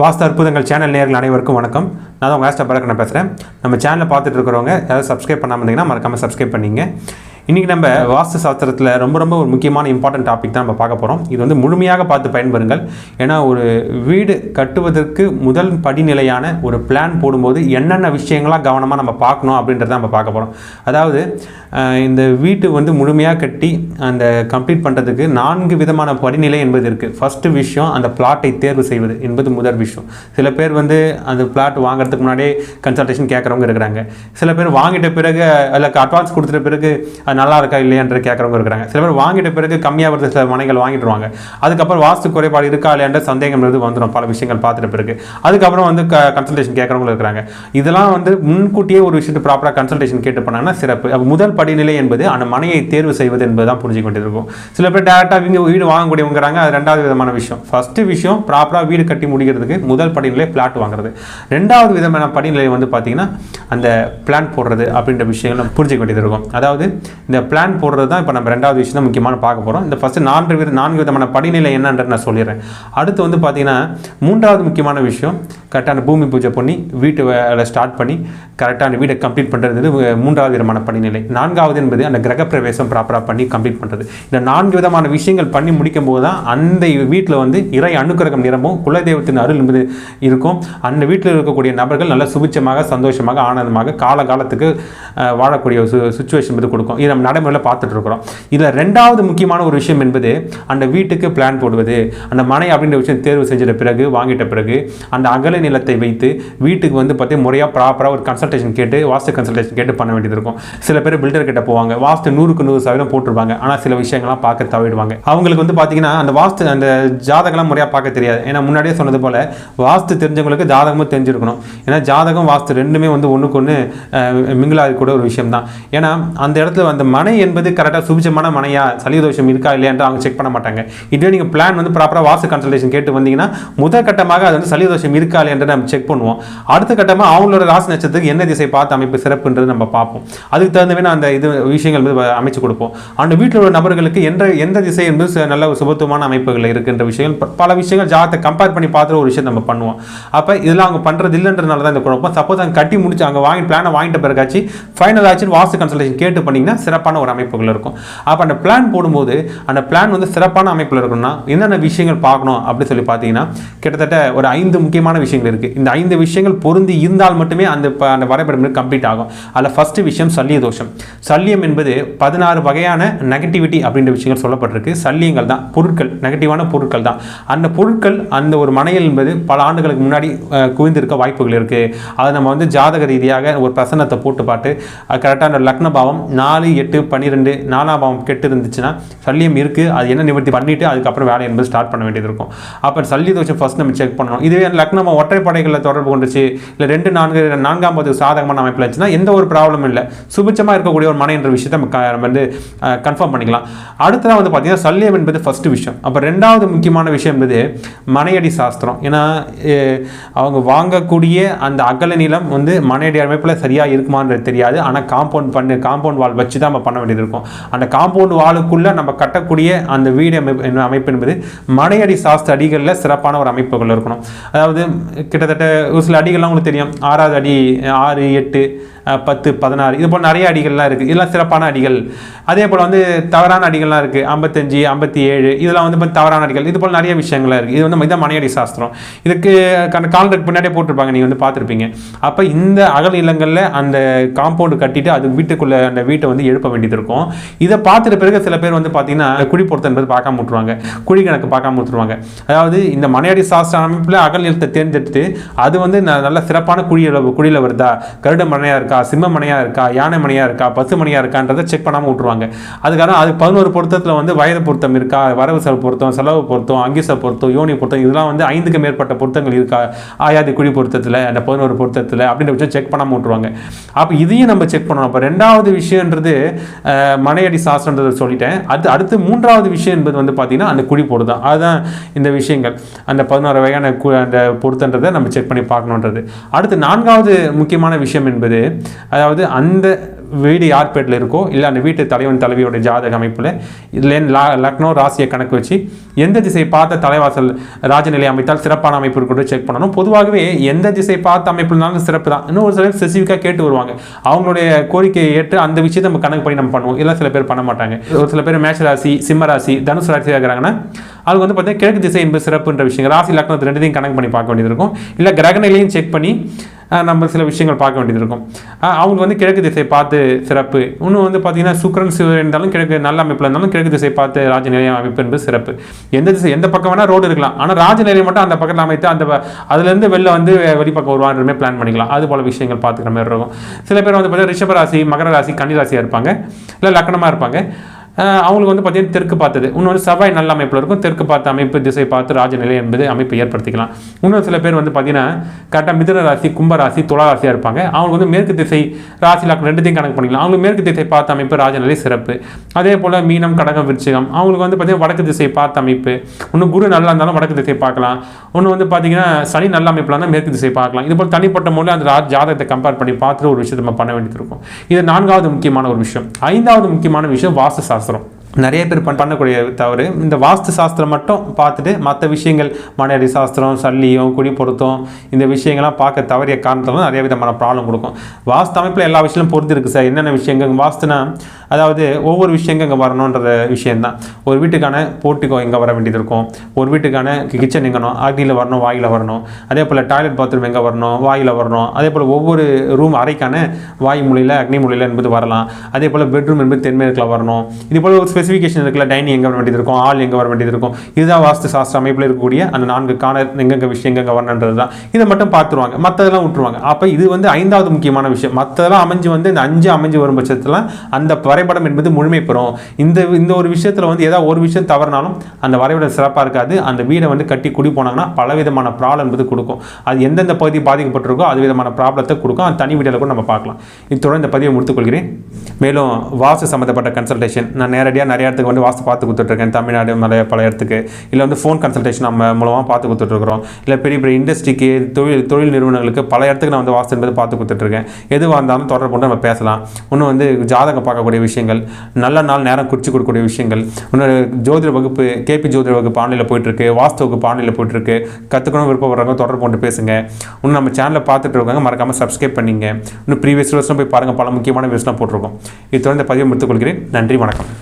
வாஸ்து அற்புதங்கள் சேனல் நேர்கள் அனைவருக்கும் வணக்கம். நான் உங்கள் உங்கள் பழக்க நான் பேசுகிறேன் நம்ம சேனலை பார்த்துட்டு இருக்கிறவங்க யாராவது சப்ஸ்கிரைப் பண்ணாமல் இருந்தீங்கன்னா மறக்காமல் சப்ஸ்கிரைப் பண்ணிங்க. இன்றைக்கி நம்ம வாஸ்து சாஸ்திரத்தில் ரொம்ப ரொம்ப ஒரு முக்கியமான இம்பார்ட்டன்ட் டாபிக் தான் நம்ம பார்க்க போகிறோம் இது வந்து முழுமையாக பார்த்து பயன்பெறுங்கள். ஏன்னா ஒரு வீடு கட்டுவதற்கு முதல் படிநிலையான ஒரு பிளான் போடும்போது என்னென்ன விஷயங்களாக கவனமாக நம்ம பார்க்கணும் அப்படின்றத நம்ம பார்க்க போகிறோம் அதாவது இந்த வீட்டு வந்து முழுமையாக கட்டி அந்த கம்ப்ளீட் பண்ணுறதுக்கு நான்கு விதமான படிநிலை என்பது இருக்குது ஃபஸ்ட்டு விஷயம் அந்த பிளாட்டை தேர்வு செய்வது என்பது முதல் விஷயம். சில பேர் வந்து அந்த பிளாட் வாங்குறதுக்கு முன்னாடியே கன்சல்டேஷன் கேட்குறவங்க இருக்கிறாங்க. சில பேர் வாங்கிட்ட பிறகு அதில் அட்வான்ஸ் கொடுத்துட்ட பிறகு அது நல்லா இருக்கா இல்லையான்ற கேட்குறவங்க இருக்கிறாங்க. சில பேர் வாங்கிட்ட பிறகு கம்மியாக வருது சில மனைகள் வாங்கிட்டுருவாங்க. அதுக்கப்புறம் வாஸ்து குறைபாடு இருக்கா இல்லையான்ற சந்தேகம்ன்றது வந்துடும் பல விஷயங்கள் பார்த்துட்ட பிறகு. அதுக்கப்புறம் வந்து க கன்சல்டேஷன் கேட்குறவங்க இருக்கிறாங்க. இதெல்லாம் வந்து முன்கூட்டியே ஒரு விஷயத்தை ப்ராப்பராக கன்சல்டேஷன் கேட்டு பண்ணாங்கன்னா சிறப்பு. முதல் படிநிலை என்பது அந்த மனையை தேர்வு செய்வது என்பது தான் புரிஞ்சு கொண்டிருக்கும். இருக்கும் சில பேர் டேரெக்டாக இவங்க வீடு வாங்கக்கூடியவங்கிறாங்க அது ரெண்டாவது விதமான விஷயம். ஃபஸ்ட்டு விஷயம் ப்ராப்பராக வீடு கட்டி முடிக்கிறதுக்கு முதல் படிநிலை பிளாட் வாங்குறது. ரெண்டாவது விதமான படிநிலை வந்து பார்த்தீங்கன்னா அந்த பிளான் போடுறது அப்படின்ற விஷயங்கள்லாம் நம்ம புரிஞ்சுக்க வேண்டியது இருக்கும் அதாவது இந்த பிளான் போடுறது தான் இப்போ நம்ம ரெண்டாவது விஷயம் தான் முக்கியமான பார்க்க போகிறோம் இந்த ஃபஸ்ட்டு நான்கு வித நான்கு விதமான படிநிலை என்னன்றது நான் சொல்லிடுறேன். அடுத்து வந்து பார்த்தீங்கன்னா மூன்றாவது முக்கியமான விஷயம் கரெக்டான பூமி பூஜை பண்ணி வீட்டு வேலை ஸ்டார்ட் பண்ணி கரெக்டான வீடை கம்ப்ளீட் பண்ணுறது மூன்றாவது விதமான படிநிலை. நான்காவது என்பது அந்த கிரக பிரவேசம் ப்ராப்பராக பண்ணி கம்ப்ளீட் பண்ணுறது இந்த நான்கு விதமான விஷயங்கள் பண்ணி முடிக்கும் போது தான் அந்த வீட்டில் வந்து இறை அணுக்கிரகம் நிரம்பும் குலதெய்வத்தின் அருள் என்பது இருக்கும். அந்த வீட்டில் இருக்கக்கூடிய நபர்கள் நல்ல சுபிச்சமாக சந்தோஷமாக ஆனந்தமாக காலகாலத்துக்கு வாழக்கூடிய சு சுச்சுவேஷன் வந்து கொடுக்கும். இது நம்ம நடைமுறையில் பார்த்துட்டு இருக்கிறோம் இதில் ரெண்டாவது முக்கியமான ஒரு விஷயம் என்பது அந்த வீட்டுக்கு பிளான் போடுவது. அந்த மனை அப்படின்ற விஷயம் தேர்வு செஞ்சிட்ட பிறகு வாங்கிட்ட பிறகு அந்த அகல நிலத்தை வைத்து வீட்டுக்கு வந்து பார்த்தீங்கன்னா முறையாக ப்ராப்பராக ஒரு கன்சல்டேஷன் கேட்டு வாஸ்து கன்சல்டேஷன் கேட்டு பண்ண வேண்டியது இருக்கும். சில பேர் பில்டர் கிட்ட போவாங்க. வாஸ்து நூறுக்கு நூறு சதவீதம் போட்டிருப்பாங்க. ஆனால் சில விஷயங்கள்லாம் பார்க்க தவிடுவாங்க அவங்களுக்கு வந்து பார்த்தீங்கன்னா அந்த வாஸ்து அந்த ஜாதகம்லாம் முறையாக பார்க்க தெரியாது. ஏன்னா முன்னாடியே சொன்னது போல வாஸ்து தெரிஞ்சவங்களுக்கு ஜாதகமும் தெரிஞ்சிருக்கணும். ஏன்னா ஜாதகம் வாஸ்து ரெண்டுமே வந்து ஒன்றுக்கு ஒன்று மிங்கிலாக கூட ஒரு விஷயம் தான் ஏன்னா அந்த இடத்துல அந்த மனை என்பது கரெக்டாக சுபிச்சமான மனையா சலிதோஷம் இருக்கா இல்லையான்ட்டு அவங்க செக் பண்ண மாட்டாங்க. இதுவே நீங்கள் பிளான் வந்து ப்ராப்பராக வாசு கன்சல்டேஷன் கேட்டு வந்தீங்கன்னா முதல் கட்டமாக அது வந்து சலிதோஷம் இருக்கா இல்லையான்றதை நம்ம செக் பண்ணுவோம். அடுத்த கட்டமாக அவங்களோட ராசி நட்சத்திரத்துக்கு என்ன திசை பார்த்து அமைப்பு சிறப்புன்றது நம்ம பார்ப்போம். அதுக்கு தகுந்தவே அந்த இது விஷயங்கள் வந்து அமைச்சு கொடுப்போம். அந்த வீட்டில் உள்ள நபர்களுக்கு எந்த எந்த திசை என்பது ச- நல்ல ஒரு சுபத்துவமான அமைப்புகள் இருக்கின்ற விஷயங்கள் பல விஷயங்கள் ஜாதத்தை கம்பேர் பண்ணி பார்த்துற ஒரு விஷயம் நம்ம பண்ணுவோம். அப்போ இதெல்லாம் அவங்க பண்ணுறது இல்லைன்றனால தான் இந்த குழப்பம். சப்போஸ் அங்கே கட்டி முடிச்சு அங்கே வாங்கி பிளானை வாங்கிட்ட பிறகாச்சு ஃபைனல் ஆச்சுன்னு வாஸ்து கன்சல்டேஷன் கேட்டு பண்ணிங்கன்னா சிறப்பான ஒரு அமைப்புகள் இருக்கும். அப்போ அந்த பிளான் போடும்போது அந்த பிளான் வந்து சிறப்பான அமைப்பில் இருக்கணும்னா என்னென்ன விஷயங்கள் பார்க்கணும் அப்படின்னு சொல்லி பார்த்தீங்கன்னா கிட்டத்தட்ட ஒரு ஐந்து முக்கியமான விஷயங்கள் இருக்குது இந்த ஐந்து விஷயங்கள் பொருந்தி இருந்தால் மட்டுமே அந்த ப- அந்த வரைபடம் கம்ப்ளீட் ஆகும். அதில் ஃபஸ்ட்டு விஷயம் சல்லிய தோஷம். சல்லியம் என்பது பதினாறு வகையான நெகட்டிவிட்டி அப்படின்ற விஷயங்கள் சொல்லப்பட்டிருக்கு. சல்லியங்கள் தான் பொருட்கள் நெகட்டிவான பொருட்கள் தான். அந்த பொருட்கள் அந்த ஒரு மனையில் என்பது பல ஆண்டுகளுக்கு முன்னாடி குவிந்திருக்க வாய்ப்புகள் இருக்குது அதை நம்ம வந்து ஜாதக ரீதியாக ஒரு பிரசன்னத்தை போட்டு பார்த்து கரெக்டான லக்ன பாவம் நாலு எட்டு பன்னிரெண்டு நாலாம் பாவம் கெட்டு இருந்துச்சுன்னா சல்லியம் இருக்குது அது என்ன நிவர்த்தி பண்ணிவிட்டு அதுக்கப்புறம் வேலை என்பது ஸ்டார்ட் பண்ண வேண்டியது இருக்கும். அப்போ சல்லி தோஷம் ஃபஸ்ட் நம்ம செக் பண்ணணும். இதுவே லக்னமாக ஒற்றைப்படைகளில் தொடர்பு கொண்டுச்சு. இல்லை ரெண்டு நான்கு நான்காம் போது சாதகமான அமைப்பில் இருந்துச்சுன்னா எந்த ஒரு ப்ராப்ளமும் இல்லை. சுபிச்சமாக இருக்கக்கூடிய ஒரு மனை என்ற விஷயத்தை நம்ம வந்து கன்ஃபார்ம் பண்ணிக்கலாம். அடுத்ததாக வந்து பார்த்திங்கன்னா சல்லியம் என்பது ஃபஸ்ட்டு விஷயம். அப்போ ரெண்டாவது முக்கியமான விஷயம் என்பது மனையடி சாஸ்திரம். ஏன்னா அவங்க வாங்கக்கூடிய அந்த அகல நிலம் வந்து மனையடி அமைப்பில் சரியாக இருக்குமான்றது தெரியாது. ஆனால் காம்பவுண்ட் பண்ணு காம்பவுண்ட் வால் வச்சு தான் நம்ம பண்ண வேண்டியது இருக்கும். அந்த காம்பவுண்ட் வாலுக்குள்ளே நம்ம கட்டக்கூடிய அந்த வீடு அமைப்பு என்ன அமைப்பு என்பது மனையடி சாஸ்திர அடிகளில் சிறப்பான ஒரு அமைப்புகள் இருக்கணும். அதாவது கிட்டத்தட்ட ஒரு சில அடிகள்லாம் உங்களுக்கு தெரியும். ஆறாவது அடி ஆறு எட்டு பத்து பதினாறு. இது போல் நிறைய அடிகள்லாம் இருக்குது இதெல்லாம் சிறப்பான அடிகள். அதே போல் வந்து தவறான அடிகள்லாம் இருக்குது ஐம்பத்தஞ்சு ஐம்பத்தி ஏழு இதெல்லாம் வந்து இப்போ தவறான அடிகள். இது போல் நிறைய விஷயங்கள்லாம் இருக்குது இது வந்து இதான் மனையடி சாஸ்திரம். இதுக்கு அந்த காலத்துக்கு பின்னாடியே போட்டிருப்பாங்க. நீங்கள் வந்து பார்த்துருப்பீங்க. அப்போ இந்த அகல் இல்லங்களில் அந்த காம்பவுண்டு கட்டிட்டு அது வீட்டுக்குள்ளே அந்த வீட்டை வந்து எழுப்ப வேண்டியது இருக்கும். இதை பார்த்துட்டு பிறகு சில பேர் வந்து பார்த்தீங்கன்னா குழி பொருத்தம் என்பது பார்க்காம விட்டுருவாங்க. குழி கணக்கு பார்க்காம விட்டுருவாங்க. அதாவது இந்த மனையடி சாஸ்திர அமைப்பில் அகல் நிலத்தை தேர்ந்தெடுத்து அது வந்து ந- நல்ல சிறப்பான குழியில் குழியில் வருதா? கருட மனையாக இருக்கா சிம்ம மனையாக இருக்கா? யானை மனையாக இருக்கா? பசு மனையாக இருக்கான்றதை செக் பண்ணாமல் விட்டுருவாங்க. அதுக்காக அது பதினோரு பொருத்தத்தில் வந்து வயது பொருத்தம் இருக்கா? வரவு செலவு பொருத்தம் செலவு பொருத்தம் அங்கிச பொருத்தம் யோனி பொருத்தம் இதெல்லாம் வந்து ஐந்துக்கு மேற்பட்ட பொருத்தங்கள் இருக்கா? ஆயாதி குழி பொருத்தத்தில் அந்த பதினோரு பொருத்தத்தில் அப்படின்ற விஷயம் செக் பண்ணாமல் விட்டுருவாங்க. அப்போ இதையும் நம்ம செக் பண்ணணும். அப்போ ரெண்டாவது விஷயன்றது மனையடி சாஸ்திரன்றதை சொல்லிட்டேன். அது அடுத்து மூன்றாவது விஷயம் என்பது வந்து பார்த்தீங்கன்னா அந்த குழி பொருத்தம். தான் அதுதான் இந்த விஷயங்கள். அந்த பதினோரு வகையான கு- அந்த பொருத்தன்றதை நம்ம செக் பண்ணி பார்க்கணுன்றது. அடுத்து நான்காவது முக்கியமான விஷயம் என்பது அதாவது அந்த வீடு யார் பேட்டில் இருக்கோ இல்லை அந்த வீட்டு தலைவன் தலைவியோட ஜாதக அமைப்பில் இதில் லக்னோ ராசியை கணக்கு வச்சு எந்த திசை பார்த்த தலைவாசல் ராஜநிலை அமைத்தால் சிறப்பான அமைப்பு இருக்கிறது செக் பண்ணணும். பொதுவாகவே எந்த திசை பார்த்த அமைப்புனாலும் சிறப்பு தான். இன்னும் ஒரு சிலர் ஸ்பெசிஃபிக்காக கேட்டு வருவாங்க. அவங்களுடைய கோரிக்கையை ஏற்று அந்த விஷயத்தை நம்ம கணக்கு பண்ணி நம்ம பண்ணுவோம். இல்லை சில பேர் பண்ண மாட்டாங்க. ஒரு சில பேர் மேஷ ராசி சிம்ம ராசி தனுசு ராசி இருக்கிறாங்கன்னா அவங்க வந்து பார்த்தீங்கன்னா கிழக்கு திசை என்பது சிறப்புன்ற விஷயங்கள். ராசி லக்னத்தை ரெண்டுத்தையும் கணக்கு பண்ணி பார்க்க வேண்டியது இருக்கும். இல்லை கிரகநிலையும் செக் பண்ணி நம்ம சில விஷயங்கள் பார்க்க வேண்டியது இருக்கும். அவங்க வந்து கிழக்கு திசை பார்த்து சிறப்பு. இன்னும் வந்து பார்த்தீங்கன்னா சுக்கிரன் சிவன் இருந்தாலும் கிழக்கு நல்ல அமைப்பில் இருந்தாலும் கிழக்கு திசை பார்த்து ராஜநிலை அமைப்பு என்பது சிறப்பு. எந்த திசை எந்த பக்கம் வேணால் ரோடு இருக்கலாம். ஆனால் ராஜநிலை மட்டும் அந்த பக்கத்தில் அமைத்து அந்த அதுலேருந்து வெளில வந்து வெளிப்பக்கம் வருவான்றமே பிளான் பண்ணிக்கலாம். அது போல விஷயங்கள் பார்த்துக்கிற மாதிரி இருக்கும். சில பேர் வந்து பார்த்தீங்கன்னா ரிஷபராசி மகர ராசி கன்னிராசியாக இருப்பாங்க. இல்லை லக்கணமாக இருப்பாங்க. அவங்களுக்கு வந்து பார்த்தீங்கன்னா தெற்கு பார்த்தது. இன்னொரு செவ்வாய் நல்ல அமைப்பில் இருக்கும். தெற்கு பார்த்த அமைப்பு திசை பார்த்து ராஜநிலை என்பது அமைப்பை ஏற்படுத்திக்கலாம். இன்னொரு சில பேர் வந்து பார்த்தீங்கன்னா கரெக்டாக மிதுன ராசி கும்ப ராசி ராசியாக இருப்பாங்க. அவங்களுக்கு வந்து மேற்கு திசை ராசி லக்னம் ரெண்டுத்தையும் கணக்கு பண்ணிக்கலாம். அவங்களுக்கு மேற்கு திசை பார்த்த அமைப்பு ராஜநிலை சிறப்பு. அதே போல் மீனம் கடகம் விருச்சிகம். அவங்களுக்கு வந்து பார்த்தீங்கன்னா வடக்கு திசை பார்த்த அமைப்பு. இன்னும் குரு நல்லா இருந்தாலும் வடக்கு திசை பார்க்கலாம். ஒன்று வந்து பார்த்தீங்கன்னா சனி நல்ல அமைப்பில் இருந்தால் மேற்கு திசை பார்க்கலாம். இது போல் தனிப்பட்ட முறையில் அந்த ஜாதகத்தை கம்பேர் பண்ணி பார்த்துட்டு ஒரு விஷயத்தை நம்ம பண்ண வேண்டியது இருக்கும். இது நான்காவது முக்கியமான ஒரு விஷயம். ஐந்தாவது முக்கியமான விஷயம் வாஸ்து சாஸ்திரம் その。நிறைய பேர் பண்ணக்கூடிய தவறு. இந்த வாஸ்து சாஸ்திரம் மட்டும் பார்த்துட்டு மற்ற விஷயங்கள் மனையடி சாஸ்திரம் சல்லியம் குடி பொருத்தம் இந்த விஷயங்கள்லாம் பார்க்க தவறிய காரணத்தில் நிறைய விதமான ப்ராப்ளம் கொடுக்கும். வாஸ்து அமைப்பில் எல்லா விஷயங்களும் பொறுத்து இருக்குது சார். என்னென்ன விஷயங்கள் வாஸ்துனா அதாவது ஒவ்வொரு விஷயங்கள் இங்கே வரணுன்ற விஷயந்தான் ஒரு வீட்டுக்கான போர்ட்டிகோ எங்கே வர வேண்டியது இருக்கும். ஒரு வீட்டுக்கான கிச்சன் எங்கணும் அக்னியில் வரணும் வாயில் வரணும். அதே போல் டாய்லெட் பாத்ரூம் எங்கே வரணும்? வாயில் வரணும். அதே போல் ஒவ்வொரு ரூம் அறைக்கான வாய் மூலையில் அக்னி மூலையில் என்பது வரலாம். அதே போல் பெட்ரூம் என்பது தென்மேற்கில் வரணும். இது போல் ஒரு ஸ்பெசிஃபிகேஷன் இருக்குல்ல டைனிங் எங்கே வர வேண்டியது இருக்கும் ஆள் எங்கே வர வேண்டியது இருக்கும். இதுதான் வாஸ்து சாஸ்திர அமைப்பில் இருக்கக்கூடிய அந்த நான்கு காண எங்கெங்க விஷயம் எங்கெங்க வரணுன்றது தான். இதை மட்டும் பார்த்துருவாங்க. மற்றதெல்லாம் விட்டுருவாங்க. அப்போ இது வந்து ஐந்தாவது முக்கியமான விஷயம். மற்றதெல்லாம் அமைஞ்சு வந்து இந்த அஞ்சு அமைஞ்சு வரும் பட்சத்தில் அந்த வரைபடம் என்பது முழுமை பெறும். இந்த இந்த ஒரு விஷயத்தில் வந்து ஏதாவது ஒரு விஷயம் தவறினாலும் அந்த வரைபடம் சிறப்பாக இருக்காது. அந்த வீடை வந்து கட்டி குடி போனாங்கன்னா பலவிதமான ப்ராப்ளம் என்பது கொடுக்கும். அது எந்தெந்த பகுதி பாதிக்கப்பட்டிருக்கோ அது விதமான ப்ராப்ளத்தை கொடுக்கும். அந்த தனி வீடியோவில் கூட நம்ம பார்க்கலாம். இத்துடன் இந்த பதிவை முடித்துக்கொள்கிறேன். மேலும் வாஸ்து சம்மந்தப்பட்ட கன்சல்டேஷன் நான் நேரடியாக நிறைய இடத்துக்கு வந்து வாஸ்து பார்த்து கொடுத்துட்ருக்கேன். தமிழ்நாடு மலை பல இடத்துக்கு. இல்லை வந்து ஃபோன் கன்சல்டேஷன் நம்ம மூலமாக பார்த்து கொடுத்துட்ருக்குறோம். இல்லை பெரிய பெரிய இண்டஸ்ட்ரிக்கு தொழில் தொழில் நிறுவனங்களுக்கு பல இடத்துக்கு நான் வந்து வாஸ்து என்பது பார்த்து கொடுத்துட்ருக்கேன். எதுவாக இருந்தாலும் தொடர்பு கொண்டு நம்ம பேசலாம். இன்னும் வந்து ஜாதகம் பார்க்கக்கூடிய விஷயங்கள் நல்ல நாள் நேரம் குறித்து கொடுக்கக்கூடிய விஷயங்கள். இன்னொரு ஜோதிட வகுப்பு கேபி ஜோதிட வகுப்பு ஆன்லைனில் போயிட்டுருக்கு வாஸ்து வகுப்பு ஆன்லைனில் போயிட்டுருக்கு கற்றுக்கணும் விருப்பப்படுறவங்க தொடர்பு கொண்டு பேசுங்க. இன்னும் நம்ம சேனலை பார்த்துட்டு இருக்காங்க மறக்காமல் சப்ஸ்கிரைப் பண்ணிங்க. இன்னும் ப்ரீவியஸ் வீடியோஸ்லாம் போய் பாருங்கள் பல முக்கியமான வீடியோஸ்லாம் போட்டிருக்கோம். இது தொடர்ந்து பதிவு முடித்துக் கொள்கிறேன். நன்றி வணக்கம்.